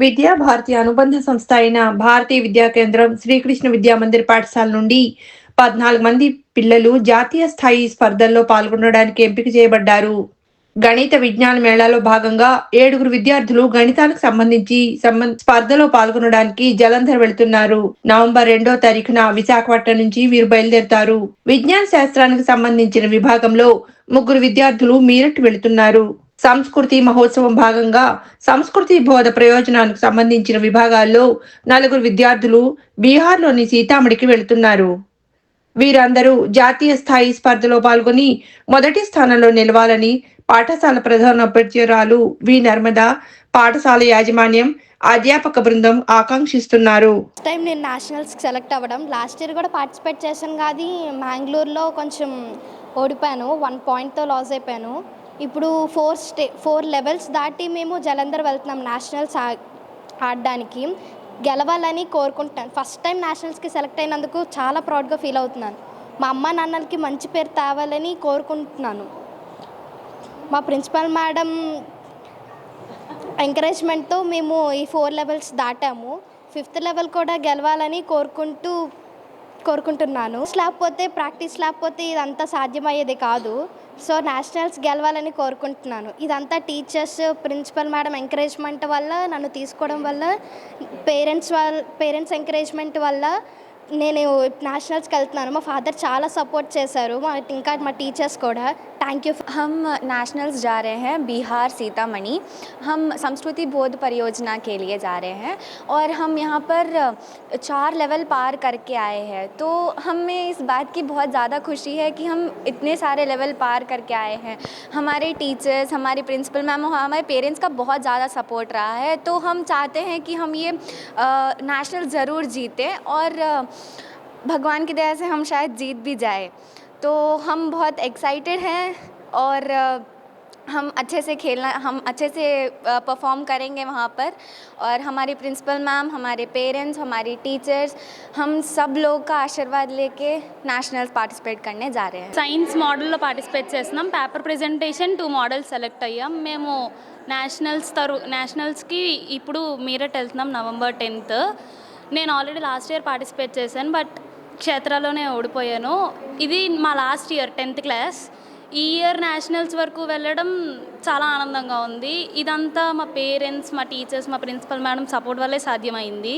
విద్యా భారతి అనుబంధ సంస్థ అయిన భారతీయ విద్యా కేంద్రం శ్రీకృష్ణ విద్యా మందిర్ పాఠశాల నుండి పద్నాలుగు మంది పిల్లలు జాతీయ స్థాయి స్పర్ధల్లో పాల్గొనడానికి ఎంపిక చేయబడ్డారు. గణిత విజ్ఞాన మేళాలో భాగంగా ఏడుగురు విద్యార్థులు గణితానికి సంబంధించి స్పర్ధలో పాల్గొనడానికి జలంధర్ వెళుతున్నారు. నవంబర్ రెండో తారీఖున విశాఖపట్నం నుంచి వీరు బయలుదేరుతారు. విజ్ఞాన శాస్త్రానికి సంబంధించిన విభాగంలో ముగ్గురు విద్యార్థులు మీరట్ వెళుతున్నారు. సంస్కృతి మహోత్సవం భాగంగా సంస్కృతి బోధ ప్రయోజనానికి సంబంధించిన విభాగాల్లో నలుగురు విద్యార్థులు బీహార్లోని సీతామఢికి వెళుతున్నారు. వీరందరూ జాతీయ స్థాయి స్పర్ధలో పాల్గొని మొదటి స్థానంలో నిలవాలని పాఠశాల ప్రధాన ప్రధానోపాధ్యాయురాలు వి. నర్మద పాఠశాల యాజమాన్యం అధ్యాపక బృందం ఆకాంక్షిస్తున్నారు. టైం నేను నేషనల్స్కి సెలెక్ట్ అవ్వడం. లాస్ట్ ఇయర్ కూడా పార్టిసిపేట్ చేశాను కానీ మ్యాంగ్లూర్లో కొంచెం ఓడిపోయాను. వన్ పాయింట్తో లాస్ అయిపోయాను. ఇప్పుడు ఫోర్ స్టే ఫోర్ లెవెల్స్ దాటి మేము జలంధర్ వెళ్తున్నాం నేషనల్స్ ఆ- ఆడడానికి. గెలవాలని కోరుకుంటాను ఫస్ట్ టైం నేషనల్స్కి సెలెక్ట్ అయినందుకు చాలా ప్రౌడ్గా ఫీల్ అవుతున్నాను. మా అమ్మ నాన్నలకి మంచి పేరు తేవాలని కోరుకుంటున్నాను. మా ప్రిన్సిపల్ మేడం ఎంకరేజ్మెంట్తో మేము ఈ ఫోర్ లెవెల్స్ దాటాము. ఫిఫ్త్ లెవెల్ కూడా గెలవాలని కోరుకుంటూ కోరుకుంటున్నాను. లేకపోతే ప్రాక్టీస్ లేకపోతే ఇదంతా సాధ్యమయ్యేది కాదు. సో నేషనల్స్ గెలవాలని కోరుకుంటున్నాను. ఇదంతా టీచర్స్ ప్రిన్సిపల్ మేడం ఎంకరేజ్మెంట్ వల్ల నన్ను తీసుకోవడం వల్ల పేరెంట్స్ వాళ్ళ పేరెంట్స్ ఎంకరేజ్మెంట్ వల్ల నేను నేషనల్స్కి వెళ్తున్నాను మా ఫాదర్ చాలా సపోర్ట్ చేశారు మా ఇంకా మా టీచర్స్ కూడా థ్యాంక్ యూ हम नेशनल्स जा रहे हैं बिहार सीतामढ़ी हम संस्कृति बोध परियोजना के लिए जा रहे हैं और हम यहाँ पर चार लेवल पार करके आए हैं तो हमें इस बात की बहुत ज़्यादा खुशी है कि हम इतने सारे लेवल पार करके आए हैं हमारे टीचर्स हमारे प्रिंसिपल मैम और हमारे पेरेंट्स का बहुत ज़्यादा सपोर्ट रहा है तो हम चाहते हैं कि हम ये नेशनल ज़रूर जीतें और अ, भगवान की दया से हम शायद जीत भी जाए तो हम बहुत एक्साइटेड हैं और अ, हम अच्छे से खेलना हम अच्छे से परफॉर्म करेंगे वहाँ पर और हमारे प्रिंसिपल मैम हमारे पेरेंट्स हमारी टीचर्स हम सब लोग का आशीर्वाद लेके नेशनल्स पार्टिसिपेट करने जा रहे हैं సైన్స్ మోడల్లో పార్టిసిపేట్ చేస్తున్నాం paper presentation two models select అయ్యాం మేము నేషనల్స్ తరు నేషనల్స్కి ఇప్పుడు మీరట్ వెళ్తున్నాం నవంబర్ టెన్త్ నేను ఆల్రెడీ లాస్ట్ ఇయర్ పార్టిసిపేట్ చేశాను బట్ క్షేత్రాలోనే ఓడిపోయాను. ఇది మా లాస్ట్ ఇయర్ టెన్త్ క్లాస్ ఈ ఇయర్ నేషనల్స్ వరకు వెళ్ళడం చాలా ఆనందంగా ఉంది. ఇదంతా మా పేరెంట్స్ మా టీచర్స్ మా ప్రిన్సిపల్ మేడం సపోర్ట్ వల్లే సాధ్యమైంది.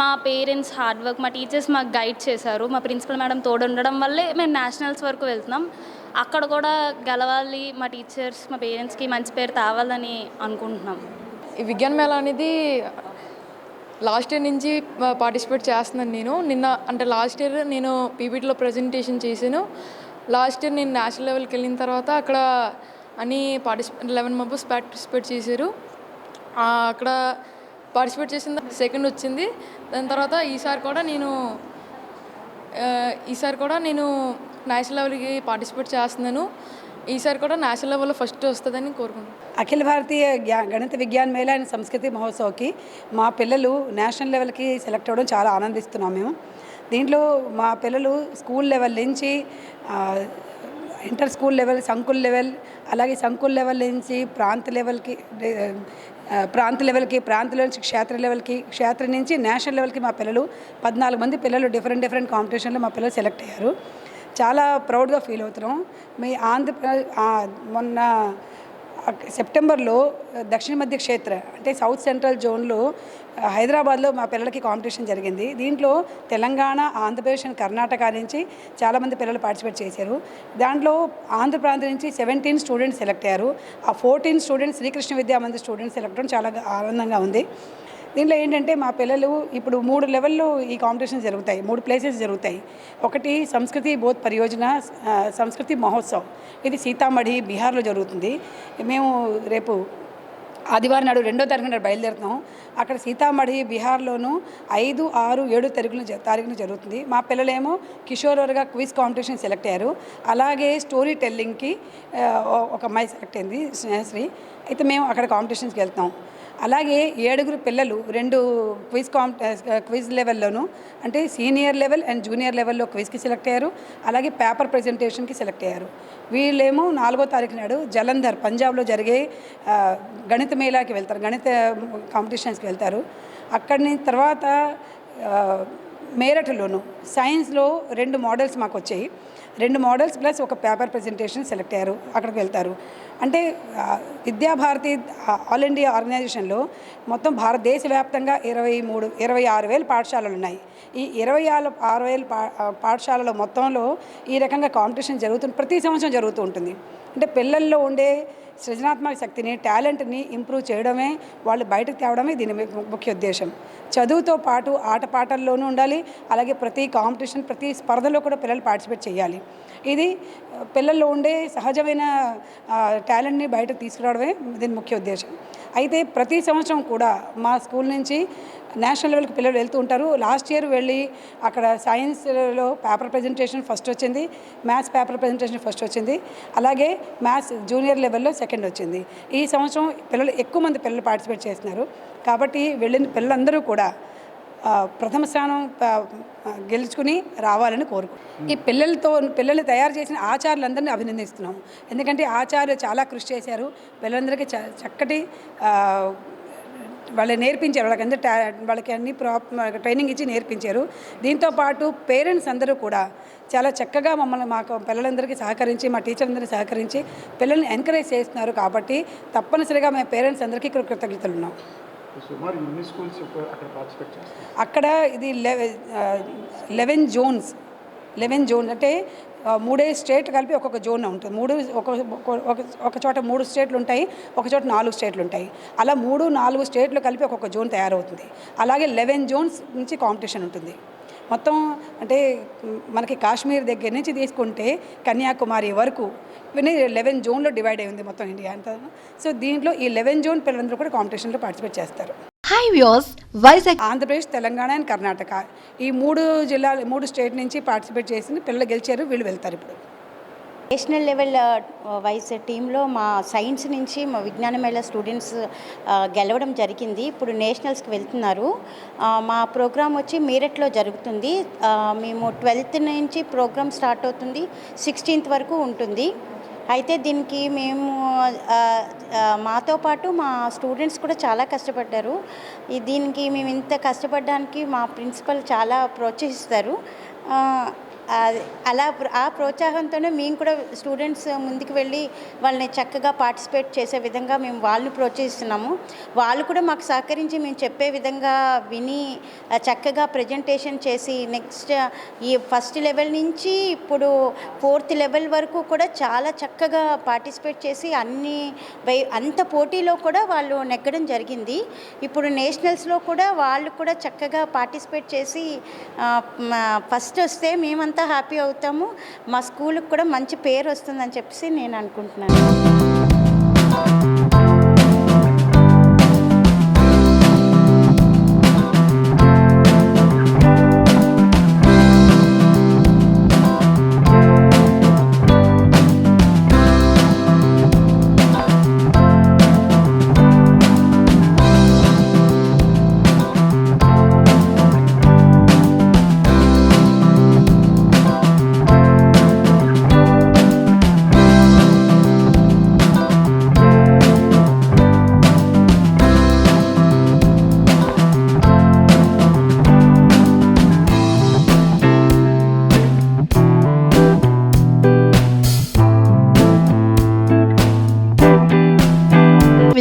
మా పేరెంట్స్ హార్డ్ వర్క్ మా టీచర్స్ మాకు గైడ్ చేశారు. మా ప్రిన్సిపల్ మేడం తోడు ఉండడం వల్లే మేము నేషనల్స్ వరకు వెళ్తున్నాం. అక్కడ కూడా గెలవాలి మా టీచర్స్ మా పేరెంట్స్కి మంచి పేరు తేవాలని అనుకుంటున్నాం. ఈ విజ్ఞాన్ మేళ అనేది లాస్ట్ ఇయర్ నుంచి పార్టిసిపేట్ చేస్తున్నాను నేను. నిన్న అంటే లాస్ట్ ఇయర్ నేను పీపీటీలో ప్రజెంటేషన్ చేశాను. లాస్ట్ ఇయర్ నేను నేషనల్ లెవెల్కి వెళ్ళిన తర్వాత అక్కడ అని పార్టిసిపేట్ లెవెన్ మెంబర్స్ పార్టిసిపేట్ చేశారు. అక్కడ పార్టిసిపేట్ చేసిన సెకండ్ వచ్చింది. దాని తర్వాత ఈసారి కూడా నేను ఈసారి కూడా నేను నేషనల్ లెవెల్కి పార్టిసిపేట్ చేస్తున్నాను. ఈసారి కూడా నేషనల్ లెవెల్లో ఫస్ట్ వస్తుందని కోరుకుంటున్నాను అఖిల భారతీయ గ్యా- గణిత విజ్ఞాన్ మేళ అండ్ సంస్కృతి మహోత్సవ్కి మా పిల్లలు నేషనల్ లెవెల్కి సెలెక్ట్ అవ్వడం చాలా ఆనందిస్తున్నాం మేము. దీంట్లో మా పిల్లలు స్కూల్ లెవెల్ నుంచి ఇంటర్ స్కూల్ లెవెల్ సంకుల్ లెవెల్ అలాగే సంకుల్ లెవెల్ నుంచి ప్రాంత లెవెల్కి ప్రాంత లెవెల్కి ప్రాంతం నుంచి క్షేత్ర లెవెల్కి క్షేత్ర నుంచి నేషనల్ లెవెల్కి మా పిల్లలు పద్నాలుగు మంది పిల్లలు డిఫరెంట్ డిఫరెంట్ కాంపిటీషన్లో మా పిల్లలు సెలెక్ట్ అయ్యారు. చాలా ప్రౌడ్గా ఫీల్ అవుతున్నాం. మీ ఆంధ్రప్రదేశ్ మొన్న సెప్టెంబర్లో దక్షిణ మధ్య క్షేత్ర అంటే సౌత్ సెంట్రల్ జోన్లో హైదరాబాద్లో మా పిల్లలకి కాంపిటీషన్ జరిగింది. దీంట్లో తెలంగాణ ఆంధ్రప్రదేశ్ అండ్ కర్ణాటక నుంచి చాలామంది పిల్లలు పార్టిసిపేట్ చేశారు. దాంట్లో ఆంధ్ర ప్రాంతం నుంచి సెవెంటీన్ స్టూడెంట్స్ సెలెక్ట్ అయ్యారు. ఆ fourteen students Srikrishna Vidya Mandir students select అవ్వడం చాలా ఆనందంగా ఉంది. దీంట్లో ఏంటంటే మా పిల్లలు ఇప్పుడు మూడు లెవెల్లో ఈ కాంపిటీషన్ జరుగుతాయి మూడు ప్లేసెస్ జరుగుతాయి. ఒకటి సంస్కృతి బోధ్ పరియోజన సంస్కృతి మహోత్సవ్. ఇది సీతామఢి బీహార్లో జరుగుతుంది. మేము రేపు ఆదివారం నాడు రెండో తారీఖు నాడు బయలుదేరుతాం అక్కడ సీతామఢి బీహార్లోను ఐదు ఆరు ఏడు తారీఖులు జ- తారీఖున జరుగుతుంది. మా పిల్లలేమో కిషోర్గా క్విజ్ కాంపిటీషన్ సెలెక్ట్ అయ్యారు. అలాగే స్టోరీ టెల్లింగ్కి ఒక అమ్మాయి సెలెక్ట్ అయింది స్నేహశ్రీ. అయితే మేము అక్కడ కాంపిటీషన్స్కి వెళ్తాం అలాగే ఏడుగురు పిల్లలు రెండు క్విజ్ కాంప్ క్విజ్ లెవెల్లోనూ అంటే సీనియర్ లెవెల్ అండ్ జూనియర్ లెవెల్లో క్విజ్కి సెలెక్ట్ అయ్యారు. అలాగే పేపర్ ప్రజెంటేషన్కి సెలెక్ట్ అయ్యారు. వీళ్ళేమో నాలుగో తారీఖు నాడు జలంధర్ పంజాబ్లో జరిగే గణిత మేళాకి వెళ్తారు. గణిత కాంపిటీషన్స్కి వెళ్తారు. అక్కడి నుంచి తర్వాత మేరట్లోను సైన్స్లో రెండు మోడల్స్ మాకు వచ్చాయి రెండు మోడల్స్ ప్లస్ ఒక పేపర్ ప్రజెంటేషన్ సెలెక్ట్ అయ్యారు. అక్కడికి వెళ్తారు. అంటే విద్యాభారతి ఆల్ ఇండియా ఆర్గనైజేషన్లో మొత్తం భారతదేశ వ్యాప్తంగా ఇరవై మూడు ఇరవై ఆరు వేల పాఠశాలలు ఉన్నాయి. ఈ ఇరవై ఆరు ఆరు వేల పా పాఠశాలల మొత్తంలో ఈ రకంగా కాంపిటీషన్ జరుగుతుంది ప్రతి సంవత్సరం జరుగుతూ ఉంటుంది. అంటే పిల్లల్లో ఉండే సృజనాత్మక శక్తిని టాలెంట్ని ఇంప్రూవ్ చేయడమే వాళ్ళు బయటకు తేవడమే దీని ముఖ్య ఉద్దేశం. చదువుతో పాటు ఆటపాటల్లోనూ ఉండాలి అలాగే ప్రతి కాంపిటీషన్ ప్రతి స్పర్ధలో కూడా పిల్లలు పార్టిసిపేట్ చేయాలి. ఇది పిల్లల్లో ఉండే సహజమైన టాలెంట్ని బయటకు తీసుకురావడమే దీని ముఖ్య ఉద్దేశం. అయితే ప్రతి సంవత్సరం కూడా మా స్కూల్ నుంచి నేషనల్ లెవెల్కి పిల్లలు వెళ్తూ ఉంటారు. లాస్ట్ ఇయర్ వెళ్ళి అక్కడ సైన్స్లో పేపర్ ప్రజెంటేషన్ ఫస్ట్ వచ్చింది. మ్యాథ్స్ పేపర్ ప్రజెంటేషన్ ఫస్ట్ వచ్చింది. అలాగే మ్యాథ్స్ జూనియర్ లెవెల్లో సెకండ్ వచ్చింది. ఈ సంవత్సరం పిల్లలు ఎక్కువ మంది పిల్లలు పార్టిసిపేట్ చేస్తున్నారు. కాబట్టి వెళ్ళిన పిల్లలందరూ కూడా ప్రథమ స్థానం గెలుచుకుని రావాలని కోరుకుంటున్నాం ఈ పిల్లలతో పిల్లలు తయారు చేసిన ఆచార్యులందరినీ అభినందిస్తున్నాం ఎందుకంటే ఆచార్యులు చాలా కృషి చేశారు. పిల్లలందరికీ చ- చక్కటి వాళ్ళు నేర్పించారు. వాళ్ళకి అందరూ టా వాళ్ళకి అన్ని ప్రాప్ ట్రైనింగ్ ఇచ్చి నేర్పించారు. దీంతో పాటు పేరెంట్స్ అందరూ కూడా చాలా చక్కగా మమ్మల్ని మాకు పిల్లలందరికీ సహకరించి మా టీచర్ అందరికీ సహకరించి పిల్లల్ని ఎంకరేజ్ చేస్తున్నారు. కాబట్టి తప్పనిసరిగా మేము పేరెంట్స్ అందరికీ కృతజ్ఞతలు ఉన్నాం సుమారు ఎన్ని స్కూల్స్ అక్కడ పార్టిసిపేట్ చేస్తారు అక్కడ ఇది లెవెన్ జోన్స్. లెవెన్ జోన్ అంటే మూడే స్టేట్ కలిపి ఒక్కొక్క జోన్ ఉంటుంది. మూడు ఒక ఒక- ఒక- ఒక చోట మూడు స్టేట్లు ఉంటాయి ఒక చోట నాలుగు స్టేట్లు ఉంటాయి. అలా మూడు నాలుగు స్టేట్లు కలిపి ఒక్కొక్క జోన్ తయారవుతుంది. అలాగే లెవెన్ జోన్స్ నుంచి కాంపిటీషన్ ఉంటుంది. మొత్తం అంటే మనకి కాశ్మీర్ దగ్గర నుంచి తీసుకుంటే కన్యాకుమారి వరకు ఇవన్నీ లెవెన్ జోన్లో డివైడ్ అయి ఉంది మొత్తం ఇండియా అంతా. సో దీంట్లో ఈ లెవెన్ జోన్ పిల్లలందరూ కూడా కాంపిటీషన్లో పార్టిసిపేట్ చేస్తారు. Hi views Vizag Andhra Pradesh Telangana and Karnataka. ఈ మూడు జిల్లాలు మూడు స్టేట్ నుంచి పార్టిసిపేట్ చేసి పిల్లలు గెలిచారు వీళ్ళు వెళ్తారు ఇప్పుడు. నేషనల్ లెవెల్ వైజ్ వైస్ టీంలో మా సైన్స్ నుంచి మా విజ్ఞాన మేళ స్టూడెంట్స్ గెలవడం జరిగింది. ఇప్పుడు నేషనల్స్కి వెళ్తున్నారు. మా ప్రోగ్రామ్ వచ్చి మీరట్లో జరుగుతుంది. మేము ట్వెల్త్ నుంచి ప్రోగ్రామ్ స్టార్ట్ అవుతుంది. సిక్స్టీన్త్ వరకు ఉంటుంది. అయితే దీనికి మేము మాతో పాటు మా స్టూడెంట్స్ కూడా చాలా కష్టపడ్డారు. దీనికి మేము ఇంత కష్టపడడానికి మా ప్రిన్సిపల్ చాలా ప్రోత్సహిస్తారు. అలా ఆ ప్రోత్సాహంతోనే మేము కూడా స్టూడెంట్స్ ముందుకు వెళ్ళి వాళ్ళని చక్కగా పార్టిసిపేట్ చేసే విధంగా మేము వాళ్ళని ప్రోత్సహిస్తున్నాము. వాళ్ళు కూడా మాకు సహకరించి మేము చెప్పే విధంగా విని చక్కగా ప్రజెంటేషన్ చేసి నెక్స్ట్ ఈ ఫస్ట్ లెవెల్ నుంచి ఇప్పుడు ఫోర్త్ లెవెల్ వరకు కూడా చాలా చక్కగా పార్టిసిపేట్ చేసి అన్ని అంత పోటీలో కూడా వాళ్ళు నెగ్గడం జరిగింది. ఇప్పుడు నేషనల్స్లో కూడా వాళ్ళు కూడా చక్కగా పార్టిసిపేట్ చేసి ఫస్ట్ వస్తే మేమంతా హ్యాపీ అవుతాము. మా స్కూల్కి కూడా మంచి పేరు వస్తుందని చెప్పేసి నేను అనుకుంటున్నాను.